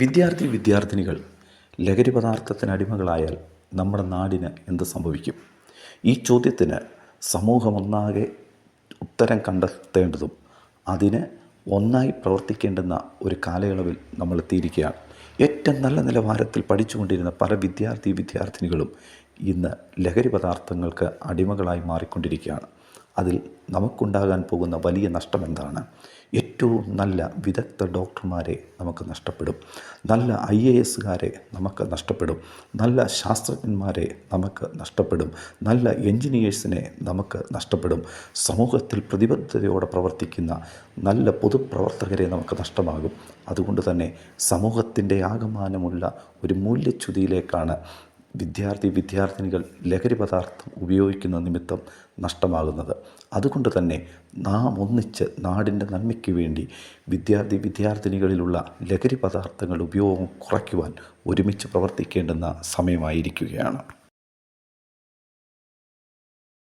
വിദ്യാർത്ഥി വിദ്യാർത്ഥിനികൾ ലഹരി പദാർത്ഥത്തിന് അടിമകളായാൽ നമ്മുടെ നാടിന് എന്ത് സംഭവിക്കും? ഈ ചോദ്യത്തിന് സമൂഹമൊന്നാകെ ഉത്തരം കണ്ടെത്തേണ്ടതും അതിന് ഒന്നായി പ്രവർത്തിക്കേണ്ടുന്ന ഒരു കാലയളവിൽ നമ്മൾ എത്തിയിരിക്കുകയാണ്. ഏറ്റവും നല്ല നിലവാരത്തിൽ പഠിച്ചുകൊണ്ടിരുന്ന പല വിദ്യാർത്ഥി വിദ്യാർത്ഥിനികളും ഇന്ന് ലഹരി പദാർത്ഥങ്ങൾക്ക് അടിമകളായി മാറിക്കൊണ്ടിരിക്കുകയാണ്. അതിൽ നമുക്കുണ്ടാകാൻ പോകുന്ന വലിയ നഷ്ടം എന്താണ്? ഏറ്റവും നല്ല വിദഗ്ധ ഡോക്ടർമാരെ നമുക്ക് നഷ്ടപ്പെടും. നല്ല ഐ എ എസുകാരെ നമുക്ക് നഷ്ടപ്പെടും. നല്ല ശാസ്ത്രജ്ഞന്മാരെ നമുക്ക് നഷ്ടപ്പെടും. നല്ല എൻജിനീയേഴ്സിനെ നമുക്ക് നഷ്ടപ്പെടും. സമൂഹത്തിൽ പ്രതിബദ്ധതയോടെ പ്രവർത്തിക്കുന്ന നല്ല പൊതുപ്രവർത്തകരെ നമുക്ക് നഷ്ടമാകും. അതുകൊണ്ട് തന്നെ സമൂഹത്തിന്റെ ആകമാനമുള്ള ഒരു മൂല്യച്യുതിയിലേക്കാണ് വിദ്യാർത്ഥി വിദ്യാർത്ഥിനികൾ ലഹരി പദാർത്ഥം ഉപയോഗിക്കുന്ന നിമിത്തം നഷ്ടമാകുന്നത്. അതുകൊണ്ട് തന്നെ നാം ഒന്നിച്ച് നാടിന്റെ നന്മയ്ക്ക് വേണ്ടി വിദ്യാർത്ഥി വിദ്യാർത്ഥിനികളിലുള്ള ലഹരി പദാർത്ഥങ്ങളുടെ ഉപയോഗം കുറയ്ക്കുവാൻ ഒരുമിച്ച് പ്രവർത്തിക്കേണ്ടുന്ന സമയമായിരിക്കുകയാണ്.